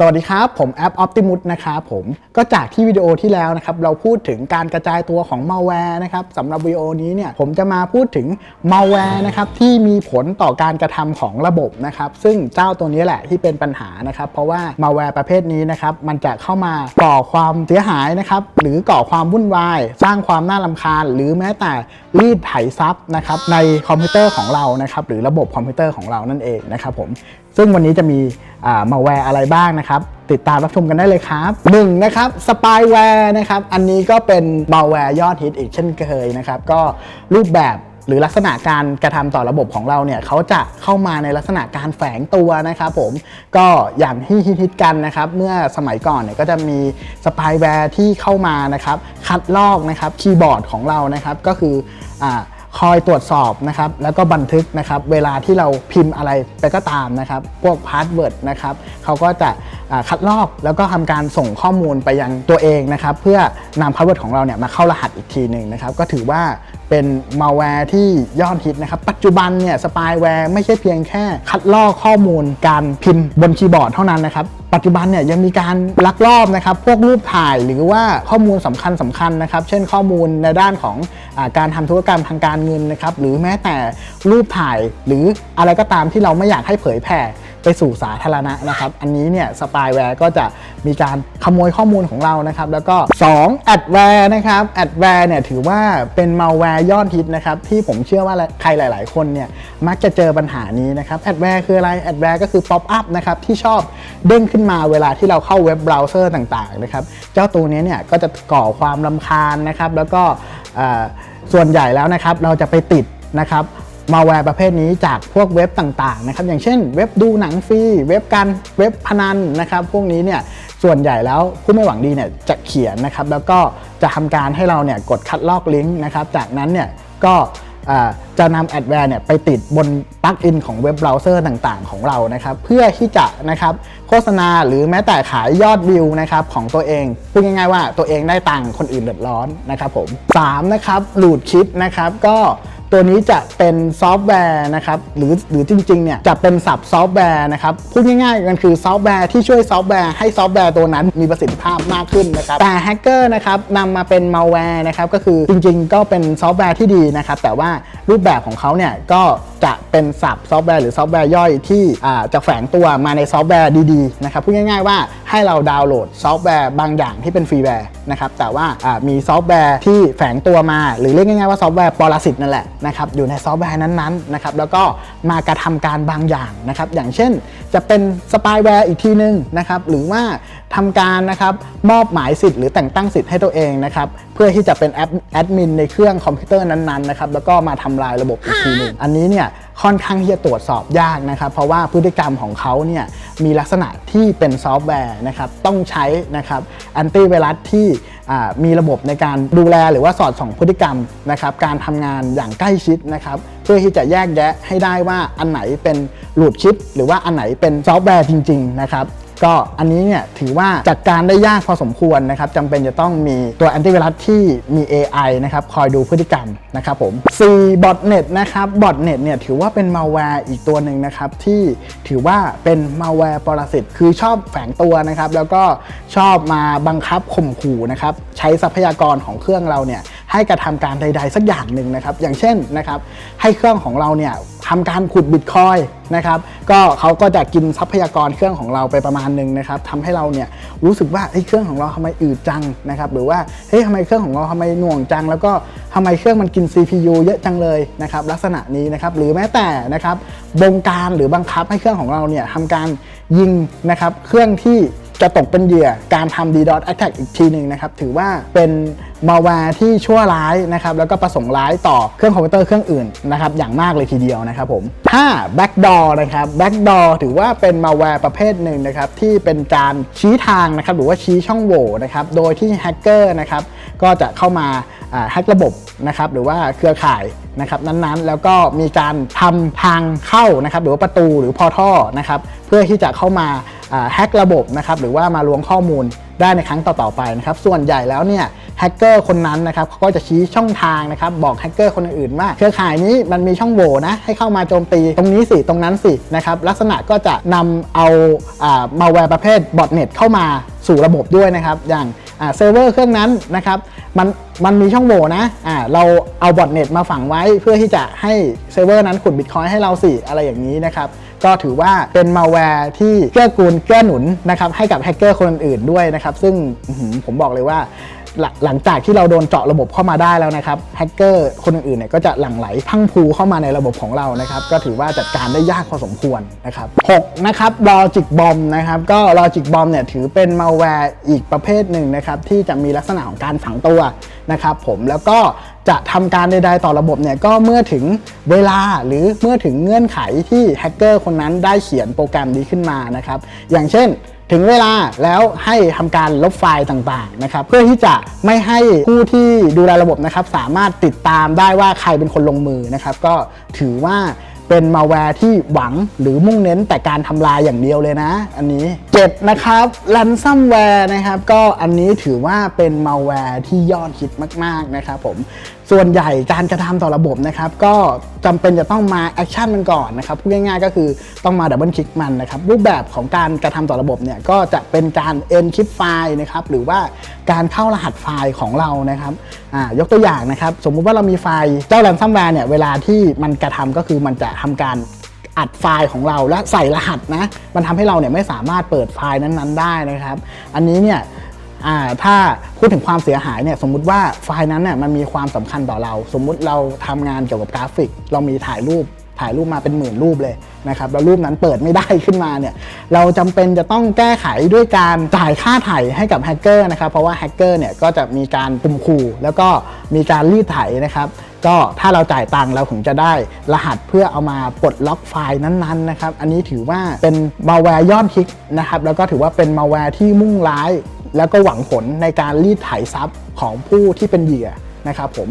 สวัสดีครับ ผมแอป Optimus นะครับผมก็จากที่วิดีโอที่แล้วนะครับเราพูดถึงการกระจายตัวของ malware นะครับสำหรับวิดีโอนี้เนี่ยผมจะมาพูดถึง malware นะครับที่มีผลต่อการกระทำของระบบนะครับซึ่งเจ้าตัวนี้แหละที่เป็นปัญหานะครับเพราะว่า malware ประเภทนี้นะครับมันจะเข้ามาก่อความเสียหายนะครับหรือก่อความวุ่นวาย สร้างความน่ารำคาญ หรือแม้แต่รีดไถทรัพย์นะครับในคอมพิวเตอร์ของเรานะครับหรือระบบคอมพิวเตอร์ของเรานั่นเองนะครับผม ซึ่งวันนี้จะมีมาแวร์อะไรบ้างนะครับ ติดตามรับชมกันได้เลยครับ1นะครับสปายแวร์นะครับ อันนี้ก็เป็นมาแวร์ยอดฮิตอีกเช่นเคยนะครับ ก็รูปแบบหรือลักษณะการกระทำต่อระบบของเราเนี่ยเขาจะเข้ามาในลักษณะการแฝงตัวนะครับผมก็อย่างที่ฮิตกันนะครับ เมื่อสมัยก่อนเนี่ยก็จะมีสปายแวร์ที่เข้ามานะครับ คัดลอกนะครับคีย์บอร์ดของเรานะครับ ก็คืออ่า คอยตรวจสอบนะครับแล้วก็บันทึกนะครับเวลาที่เราพิมพ์อะไรไปก็ตามนะครับ พวกพาสเวิร์ดนะครับเขาก็จะคัดลอกแล้วก็ทำการส่งข้อมูลไปยังตัวเองนะครับ เพื่อนำพาสเวิร์ดของเราเนี่ยมาเข้ารหัสอีกทีหนึ่งนะครับ ก็ถือว่า เป็นมาแวร์ที่ยอดฮิตนะครับ ปัจจุบันเนี่ยสปายแวร์ไม่ใช่เพียงแค่คัดลอกข้อมูลการพิมพ์บนคีย์บอร์ดเท่านั้นนะครับ ปัจจุบันเนี่ยยังมีการลักลอบนะครับพวกรูปถ่ายหรือว่าข้อมูลสำคัญสำคัญนะครับ เช่นข้อมูลในด้านของอการทำธุรกรรมทางการเงินนะครับหรือแม้แต่รูปถ่ายหรืออะไรก็ตามที่เราไม่อยากให้เผยแผ่ ไปสู่สาธารณะนะครับ อันนี้เนี่ยสปายแวร์ก็จะมีการขโมยข้อมูลของเรานะครับ แล้วก็2แอดแวร์นะครับแอดแวร์เนี่ยถือว่าเป็นมาแวร์ยอดฮิตนะครับ ที่ผมเชื่อว่าใครหลาย ๆ คนเนี่ยมักจะเจอปัญหานี้นะครับแอดแวร์คืออะไรแอดแวร์ก็คือป๊อปอัพนะครับที่ชอบเด้งขึ้นมาเวลาที่เราเข้าเว็บเบราว์เซอร์ต่าง ๆ นะครับ เจ้าตัวนี้เนี่ยก็จะก่อความลำคาญนะครับ แล้วก็ส่วนใหญ่แล้วนะครับเราจะไปติดนะครับ มาแวร์ประเภทนี้จากพวกเว็บต่างๆนะครับอย่างเช่นเว็บดูหนังฟรีเว็บการเว็บพนันนะครับพวกนี้เนี่ยส่วนใหญ่แล้วผู้ไม่หวังดีเนี่ยจะเขียนนะครับแล้วก็จะทำการให้เราเนี่ยกดคัดลอกลิงก์นะครับจากนั้นเนี่ยก็จะนำแอดแวร์เนี่ยไปติดบนปลั๊กอินของเว็บเบราว์เซอร์ต่างๆ ของเรานะครับเพื่อที่จะนะครับโฆษณาหรือแม้แต่ขายยอดวิวนะครับของตัวเองพูดง่ายๆว่าตัวเองได้ตังค์คนอื่นเดือดร้อนนะครับผม3นะครับหลูดคิดนะครับก็ ตัวนี้จะเป็นซอฟต์แวร์นะครับหรือหรือจริงๆเนี่ยจะเป็นสับซอฟต์แวร์นะครับพูดง่ายๆมันคือซอฟต์แวร์ที่ช่วยซอฟต์แวร์ให้ซอฟต์แวร์ตัวนั้นมีประสิทธิภาพมากขึ้นนะครับแต่แฮกเกอร์นะครับนำมาเป็นมาแวร์นะครับก็คือจริงๆ ก็เป็นซอฟต์แวร์ที่ดีนะครับแต่ว่ารูปแบบของเขาเนี่ยก็จะเป็นสับซอฟต์แวร์หรือซอฟต์แวร์ย่อยที่จะแฝงตัวมาในซอฟต์แวร์ดีๆนะครับพูดง่าย ๆว่าให้เราดาวน์โหลดซอฟต์แวร์บางอย่างที่เป็นฟรีแวร์นะครับแต่ว่าอ่ามีซอฟต์แวร์ที่แฝงตัวมา หรือเรียกง่ายๆว่าซอฟต์แวร์ปรสิตนั่นแหละนะครับอยู่ในซอฟต์แวร์นั้นๆนะครับแล้วก็มากระทำการบางอย่างนะครับอย่างเช่นจะเป็นสปายแวร์อีกทีนึงนะครับหรือว่าทำการนะครับมอบหมายสิทธิ์หรือแต่งตั้งสิทธิ์ให้ตัวเองนะครับเพื่อที่จะเป็นแอดมินในเครื่องคอมพิวเตอร์นั้นๆนะครับแล้วก็มาทำลายระบบอีกทีหนึ่งอันนี้เนี่ย ค่อนข้างที่จะตรวจสอบยากนะครับ เพราะว่าพฤติกรรมของเขาเนี่ยมีลักษณะที่เป็นซอฟต์แวร์นะครับต้องใช้นะครับแอนตี้ไวรัสที่มีระบบในการดูแลหรือว่าสอดส่องพฤติกรรมนะครับการทำงานอย่างใกล้ชิดนะครับเพื่อที่จะแยกแยะให้ได้ว่าอันไหนเป็นหลุดชิปหรือว่าอันไหนเป็นซอฟต์แวร์จริง ๆ นะครับ ก็อันนี้เนี่ยถือว่าจัดการได้ยากพอสมควรนะครับจำเป็นจะต้องมีตัวแอนตี้ไวรัสที่มี AI นะครับคอยดูพฤติกรรมนะครับผม C botnet นะครับ botnet เนี่ยถือว่าเป็นมาแวร์อีกตัวหนึ่งนะครับที่ถือว่าเป็นมาแวร์ปรสิตคือชอบแฝงตัวนะครับแล้วก็ชอบมาบังคับข่มขู่นะครับใช้ทรัพยากรของเครื่องเราเนี่ยให้กระทำการใด ๆ สักอย่างหนึ่งนะครับอย่างเช่นนะครับให้เครื่องของเราเนี่ย ทำการขุดบิตคอยนะครับก็เขาก็จะกินทรัพยากรเครื่องของเราไปประมาณหนึ่งนะครับทำให้เราเนี่ยรู้สึกว่าเฮ้ยเครื่องของเราทำไมอืดจังนะครับหรือว่าเฮ้ยทำไมเครื่องของเราทำไมหน่วงจัง แล้วก็ทำไมเครื่องมันกิน CPU เยอะจังเลยนะครับลักษณะนี้นะครับหรือแม้แต่นะครับบงการหรือบังคับให้เครื่องของเราเนี่ยทำการยิงนะครับเครื่องที่ จะตกเป็นเหยื่อการทำ DDoS attack อีกทีหนึ่งนะครับ ถือว่าเป็นมาแวร์ที่ชั่วร้ายนะครับ แล้วก็ประสงค์ร้ายต่อเครื่องคอมพิวเตอร์เครื่องอื่นนะครับ อย่างมากเลยทีเดียวนะครับผม5 backdoor นะครับ backdoor ถือว่าเป็นมาแวร์ประเภทหนึ่งนะครับ ที่เป็นการชี้ทางนะครับ หรือว่าชี้ช่องโหว่นะครับ โดยที่แฮกเกอร์นะครับ ก็จะเข้ามาแฮกระบบนะครับ หรือว่าเครือข่ายนะครับนั้นๆ แล้วก็มีการทำทางเข้านะครับ หรือว่าประตูหรือพอท่อนะครับ พื่อที่จะเข้ามาแฮกระบบนะครับหรือว่ามาล้วงข้อมูลได้ในครั้งต่อๆไปนะครับส่วนใหญ่แล้วเนี่ยแฮกเกอร์คนนั้นนะครับเขาก็จะชี้ช่องทางนะครับบอกแฮกเกอร์คนอื่นว่าเครือข่ายนี้มันมีช่องโหว่นะให้เข้ามาโจมตีตรงนี้สิตรงนั้นสินะครับลักษณะก็จะนำเอามาแวร์ประเภทบอทเน็ตเข้ามาสู่ระบบด้วยนะครับอย่างเซิร์ฟเวอร์เครื่องนั้นนะครับมันมันมีช่องโหว่นะะเราเอาบอทเน็ตมาฝังไว้เพื่อที่จะให้เซิร์ฟเวอร์นั้นขุดบิตคอยให้เราสิอะไรอย่างนี้นะครับ ก็ถือว่าเป็นมาแวร์ที่เกื้อกูลเกื้อหนุนนะครับให้กับแฮกเกอร์คนอื่นด้วยนะครับซึ่งผมบอกเลยว่าหลังจากที่เราโดนเจาะระบบเข้ามาได้แล้วนะครับแฮกเกอร์คนอื่นๆเนี่ยก็จะหลั่งไหลพังพูเข้ามาในระบบของเรานะครับก็ถือว่าจัดการได้ยากพอสมควรนะครับ6นะครับ Logic Bomb นะครับก็ Logic Bomb เนี่ยถือเป็นมาแวร์อีกประเภทหนึ่งนะครับที่จะมีลักษณะของการฝังตัวนะครับผมแล้วก็ จะทำการใดๆต่อระบบเนี่ยก็เมื่อถึงเวลาหรือเมื่อถึงเงื่อนไขที่แฮกเกอร์คนนั้นได้เขียนโปรแกรมนี้ขึ้นมานะครับ อย่างเช่นถึงเวลาแล้วให้ทำการลบไฟล์ต่างๆนะครับเพื่อที่จะไม่ให้ผู้ที่ดูแลระบบนะครับ สามารถติดตามได้ว่าใครเป็นคนลงมือนะครับ ก็ถือว่า เป็นมาแวร์ที่หวังหรือมุ่งเน้นแต่การทำลายอย่างเดียวเลยนะ อันนี้เจ็ดนะครับลันซัมแวร์นะครับ ก็อันนี้ถือว่าเป็นมาแวร์ที่ยอดฮิตมาก ๆ นะครับผมส่วนใหญ่การกระทำต่อระบบนะครับก็จำเป็นจะต้องมาแอคชั่นมันก่อนนะครับพูดง่ายๆก็คือต้องมาดับเบิลคลิกมันนะครับรูปแบบของการกระทำต่อระบบเนี่ยก็จะเป็นการ encrypt ไฟล์นะครับหรือว่าการเข้ารหัสไฟล์ของเรานะครับยกตัวอย่างนะครับสมมุติว่าเรามีไฟล์เจ้า ransomware เนี่ยเวลาที่มันกระทำก็คือมันจะทำการอัดไฟล์ของเราและใส่รหัสนะมันทำให้เราเนี่ยไม่สามารถเปิดไฟล์นั้นๆได้นะครับ อันนี้เนี่ย ถ้าพูดถึงความเสียหายเนี่ยสมมุติว่าไฟล์นั้นเนี่ยมันมีความสำคัญต่อเรา สมมุติเราทำงานเกี่ยวกับกราฟิก เรามีถ่ายรูปถ่ายรูปมาเป็นหมื่นรูปเลยนะครับแล้วรูปนั้นเปิดไม่ได้ขึ้นมาเนี่ยเราจำเป็นจะต้องแก้ไขด้วยการจ่ายค่าถ่ายให้กับแฮกเกอร์นะครับเพราะว่าแฮกเกอร์เนี่ยก็จะมีการปุ่มขู่แล้วก็มีการรีดไถนะครับก็ถ้าเราจ่ายตังค์เราถึงจะได้รหัสเพื่อเอามาปลดล็อกไฟล์นั้นๆนะครับอันนี้ถือว่าเป็นมาแวร์ยอดฮิตนะครับแล้วก็ถือว่าเป็นมาแวร์ที่มุ่งร้าย แล้วก็หวังผลในการรีดไถทรัพย์ของผู้ที่เป็นเหยื่อนะครับผม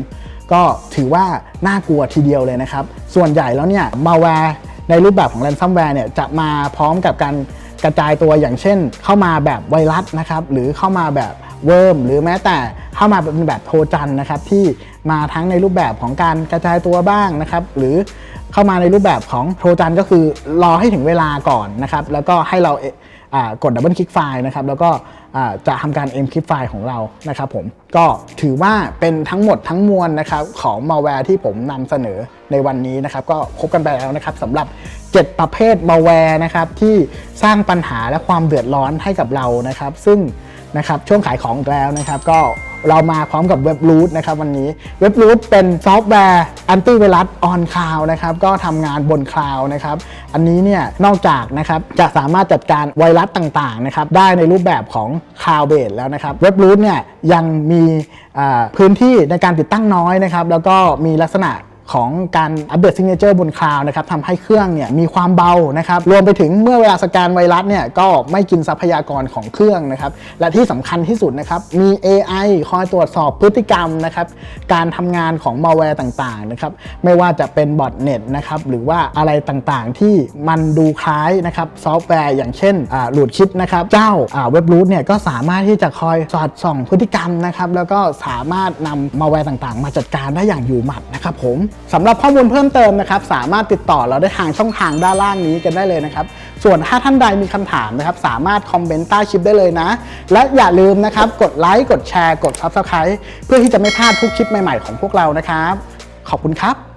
ก็ถือว่าน่ากลัวทีเดียวเลยนะครับ ส่วนใหญ่แล้วเนี่ยมาแวร์ในรูปแบบของ ransomware เนี่ยจะมาพร้อมกับการกระจายตัวอย่างเช่น เข้ามาแบบไวรัสนะครับหรือเข้ามาแบบเวิร์มหรือแม้แต่เข้ามาเป็นแบบโทรจันนะครับที่มาทั้งในรูปแบบของการกระจายตัวบ้างนะครับหรือเข้ามาในรูปแบบของโทรจันก็คือรอให้ถึงเวลาก่อนนะครับแล้วก็ให้เรา กดดับเบิลคลิกไฟล์นะครับแล้วก็จะทำการ encrypt ไฟล์ของเรานะครับผมก็ถือว่าเป็นทั้งหมดทั้งมวลนะครับของ malware ที่ผมนำเสนอในวันนี้นะครับก็ครบกันไปแล้วนะครับสำหรับ 7 ประเภท malware นะครับที่สร้างปัญหาและความเดือดร้อนให้กับเรานะครับ ซึ่งนะครับช่วงขายของแล้วนะครับก็ เรามาพร้อมกับเว็บรูทนะครับวันนี้เว็บรูทเป็นซอฟต์แวร์แอนตี้ไวรัสออนคลาวนะครับก็ทำงานบนคลาวนะครับอันนี้เนี่ยนอกจากนะครับจะสามารถจัดการไวรัสต่างๆนะครับได้ในรูปแบบของคลาวเบสแล้วนะครับเว็บรูทเนี่ยยังมีพื้นที่ในการติดตั้งน้อยนะครับแล้วก็มีลักษณะ ของการอัปเดตซิงเกิลบนคลาวด์นะครับทำให้เครื่องเนี่ยมีความเบานะครับรวมไปถึงเมื่อเวลาสแกนไวรัสเนี่ยก็ไม่กินทรัพยากรของเครื่องนะครับและที่สำคัญที่สุดนะครับมี AI คอยตรวจสอบพฤติกรรมนะครับการทำงานของมาแวร์ต่างๆนะครับไม่ว่าจะเป็นบอทเน็ตนะครับหรือว่าอะไรต่างๆ ที่มันดูคล้ายนะครับซอฟต์แวร์อย่างเช่นหลุดคิดนะครับเจ้าเว็บรูทเนี่ยก็สามารถที่จะคอยสอดส่องพฤติกรรมนะครับแล้วก็สามารถนำมาแวร์ต่างๆ มาจัดการได้อย่างอยู่หมัดนะครับผมสำหรับข้อมูลเพิ่มเติมนะครับ สามารถติดต่อเราได้ทางช่องทางด้านล่างนี้กันได้เลยนะครับ ส่วนถ้าท่านใดมีคำถามนะครับ สามารถคอมเมนต์ใต้คลิปได้เลยนะ และอย่าลืมนะครับ กดไลค์ กดแชร์ กด Subscribe เพื่อที่จะไม่พลาดทุกคลิปใหม่ๆของพวกเรานะครับ ขอบคุณครับ